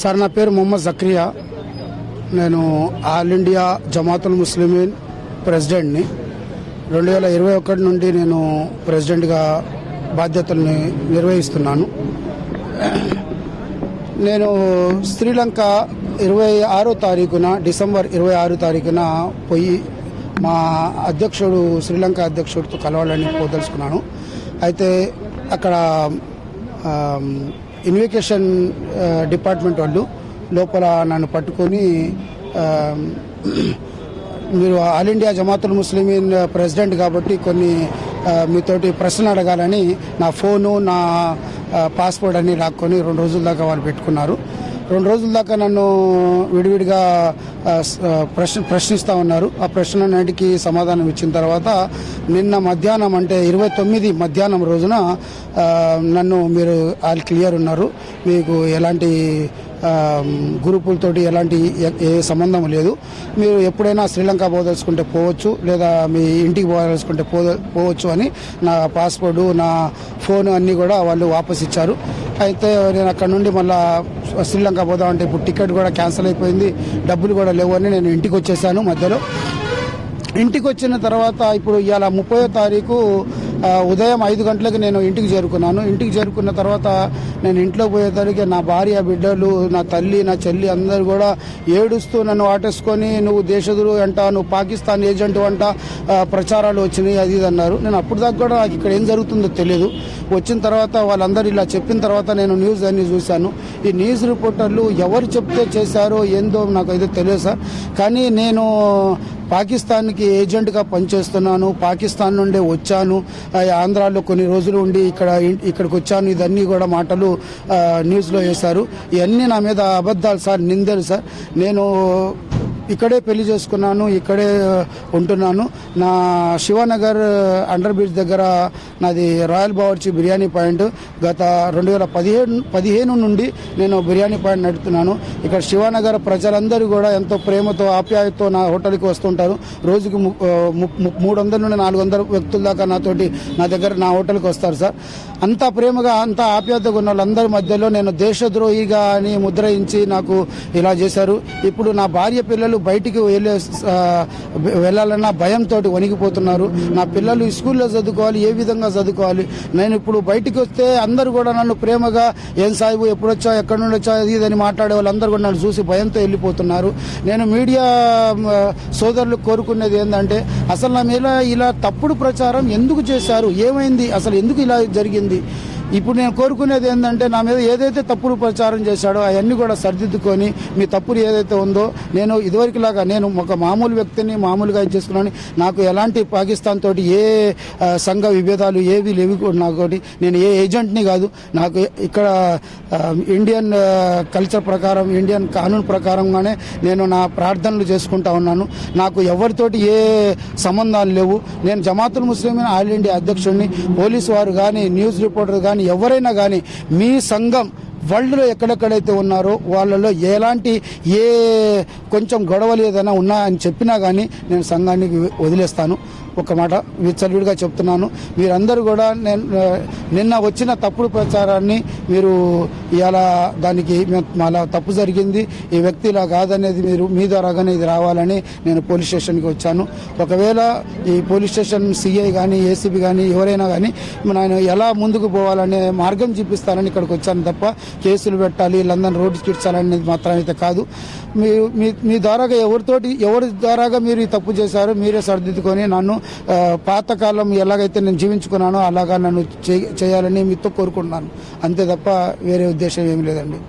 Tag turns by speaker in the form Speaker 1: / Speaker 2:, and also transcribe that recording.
Speaker 1: Sir నా పేరు మొహమ్మద్ జక్రియా. నేను ఆల్ ఇండియా జమాతుల్ ముస్లిమీన్ ప్రెసిడెంట్ని. రెండు వేల ఇరవై ఒకటి నుండి నేను ప్రెసిడెంట్గా బాధ్యతల్ని నిర్వహిస్తున్నాను. నేను శ్రీలంక ఇరవై ఆరో తారీఖున డిసెంబర్ ఇరవై ఆరు తారీఖున పోయి మా అధ్యక్షుడు శ్రీలంక అధ్యక్షుడితో కలవాలని పోదలుచుకున్నాను అయితే అక్కడ ఇన్వికేషన్ డిపార్ట్మెంట్ వాళ్ళు లోపల నన్ను పట్టుకొని మీరు all India Jamatul Muslimeen president కాబట్టి కొన్ని మీతోటి ప్రశ్నలు అడగాలని నా ఫోను నా పాస్పోర్ట్ అన్ని లాక్కొని రెండు రోజుల దాకా వాళ్ళు పెట్టుకున్నారు. రెండు రోజుల దాకా నన్ను విడివిడిగా ప్రశ్న ప్రశ్నిస్తూ ఉన్నారు. ఆ ప్రశ్నలన్నిటికీ సమాధానం ఇచ్చిన తర్వాత నిన్న మధ్యాహ్నం అంటే ఇరవై తొమ్మిది మధ్యాహ్నం రోజున నన్ను మీరు వాళ్ళు క్లియర్ ఉన్నారు. మీకు ఎలాంటి గ్రూపులతోటి ఎలాంటి ఏ- సంబంధం లేదు. మీరు ఎప్పుడైనా శ్రీలంక పోదలుచుకుంటే పోవచ్చు లేదా మీ ఇంటికి పోదలుచుకుంటే పో పోవచ్చు అని నా పాస్పోర్టు నా ఫోన్ అన్నీ కూడా వాళ్ళు వాపస్ ఇచ్చారు అయితే నేను అక్కడ నుండి మళ్ళా శ్రీలంక పోదామంటే ఇప్పుడు టికెట్ కూడా క్యాన్సిల్ అయిపోయింది. డబ్బులు కూడా లేవు అని నేను ఇంటికి వచ్చేసాను మధ్యలో. ఇంటికి వచ్చిన తర్వాత ఇప్పుడు ఇవాళ ముప్పై తారీఖు ఉదయం ఐదు గంటలకు నేను ఇంటికి చేరుకున్నాను. ఇంటికి చేరుకున్న తర్వాత నేను ఇంట్లో పోయేసరికి నా భార్య బిడ్డలు నా తల్లి నా చెల్లి అందరూ కూడా ఏడుస్తూ నన్ను ఆటేసుకొని నువ్వు దేశద్రోహి అంట నువ్వు పాకిస్తాన్ ఏజెంట్ అంట ప్రచారాలు వచ్చినాయి అది ఇది అన్నారు. నేను అప్పుడు దాకా కూడా నాకు ఇక్కడ ఏం జరుగుతుందో తెలియదు వచ్చిన తర్వాత వాళ్ళందరూ ఇలా చెప్పిన తర్వాత నేను న్యూస్ అన్ని చూశాను. ఈ న్యూస్ రిపోర్టర్లు ఎవరు చెప్తే చేశారో ఏందో నాకు అయితే తెలియదు సార్. కానీ నేను పాకిస్తాన్కి ఏజెంట్గా పనిచేస్తున్నాను పాకిస్తాన్ నుండి వచ్చాను. ఆంధ్రాలో కొన్ని రోజులు ఉండి ఇక్కడ ఇక్కడికి వచ్చాను. ఇదన్నీ కూడా మాటలు న్యూస్లో వేశారు. ఇవన్నీ నా మీద అబద్ధాలు సార్ నిందలు సార్. నేను ఇక్కడే పెళ్ళి చేసుకున్నాను ఇక్కడే ఉంటున్నాను. నా శివనగర్ అండర్ బ్రిడ్జ్ దగ్గర నాది రాయల్ బావర్చి బిర్యానీ పాయింట్. గత రెండు వేల పదిహేను పదిహేను నుండి నేను బిర్యానీ పాయింట్ నడుపుతున్నాను. ఇక్కడ శివనగర్ ప్రజలందరూ కూడా ఎంతో ప్రేమతో ఆప్యాయతతో నా హోటల్కి వస్తుంటారు. రోజుకి ము- మూడు వందల నుండి నాలుగు వందల వ్యక్తుల దాకా నాతోటి నా దగ్గర నా హోటల్కి వస్తారు సార్. అంత ప్రేమగా అంత ఆప్యాయతగా ఉన్న వాళ్ళందరి మధ్యలో నేను దేశద్రోహిగా అని ముద్రయించి నాకు ఇలా చేశారు. ఇప్పుడు నా భార్య పిల్లలు బయటికి వెళ్ళే వెళ్ళాలన్నా వెళ్ళాలన్న భయంతో వణికిపోతున్నారు. నా పిల్లలు స్కూల్లో చదువుకోవాలి ఏ విధంగా చదువుకోవాలి? నేను ఇప్పుడు బయటికి వస్తే అందరూ కూడా నన్ను ప్రేమగా ఏం సాయిబు ఎప్పుడొచ్చా ఎక్కడి నుండి వచ్చా ఇది ఇదని మాట్లాడే వాళ్ళందరూ కూడా నన్ను చూసి భయంతో వెళ్ళిపోతున్నారు. నేను మీడియా సోదరులు కోరుకునేది ఏంటంటే అసలు నా మీద ఇలా తప్పుడు ప్రచారం ఎందుకు చేశారు? ఏమైంది? అసలు ఎందుకు ఇలా జరిగింది? ఇప్పుడు నేను కోరుకునేది ఏంటంటే నా మీద ఏదైతే తప్పుడు ప్రచారం చేశాడో అవన్నీ కూడా సరిదిద్దుకొని మీ తప్పులు ఏదైతే ఉందో నేను ఇదివరకులాగా నేను ఒక మామూలు వ్యక్తిని మామూలుగా ఇది చేసుకున్నాను నాకు ఎలాంటి పాకిస్తాన్ తోటి ఏ సంఘ విభేదాలు ఏవి లేవి కూడా నేను ఏ ఏజెంట్ని కాదు. నాకు ఇక్కడ ఇండియన్ కల్చర్ ప్రకారం ఇండియన్ కానూన్ ప్రకారంగానే నేను నా ప్రార్థనలు చేసుకుంటా ఉన్నాను. నాకు ఎవరితోటి ఏ సంబంధాలు లేవు. నేను జమాతుల్ ముస్లిం ఆల్ ఇండియా అధ్యక్షుడిని పోలీసు వారు కానీ న్యూస్ రిపోర్టర్ కానీ ఎవరైనా కానీ మీ సంఘం వరల్డ్లో ఎక్కడెక్కడైతే ఉన్నారో వాళ్ళలో ఎలాంటి ఏ కొంచెం గొడవలు ఏదైనా ఉన్నాయని చెప్పినా కానీ నేను సంఘానికి వదిలేస్తాను. ఒక మాట విచ్చలవిడిగా చెప్తున్నాను. మీరందరూ కూడా నేను నిన్న వచ్చిన తప్పుడు ప్రచారాన్ని మీరు ఇలా దానికి అలా తప్పు జరిగింది. ఈ వ్యక్తి ఇలా కాదనేది మీరు మీ ద్వారాగానే ఇది రావాలని నేను పోలీస్ స్టేషన్కి వచ్చాను. ఒకవేళ ఈ పోలీస్ స్టేషన్ సిఐ కానీ ఏసీబీ కానీ ఎవరైనా కానీ నేను ఎలా ముందుకు పోవాలనే మార్గం చూపిస్తానని ఇక్కడికి వచ్చాను తప్ప కేసులు పెట్టాలి లందన్ రోడ్డు అనేది మాత్రం అయితే కాదు. మీరు మీ మీ ద్వారాగా ఎవరితోటి ఎవరి ద్వారాగా మీరు ఈ తప్పు చేశారో మీరే సరిదిద్దుకొని నన్ను పాతకాలం ఎలాగైతే నేను జీవించుకున్నానో అలాగా నన్ను చేయాలని మీతో కోరుకుంటున్నాను. అంతే తప్ప వేరే ఉద్దేశం ఏమీ లేదండి.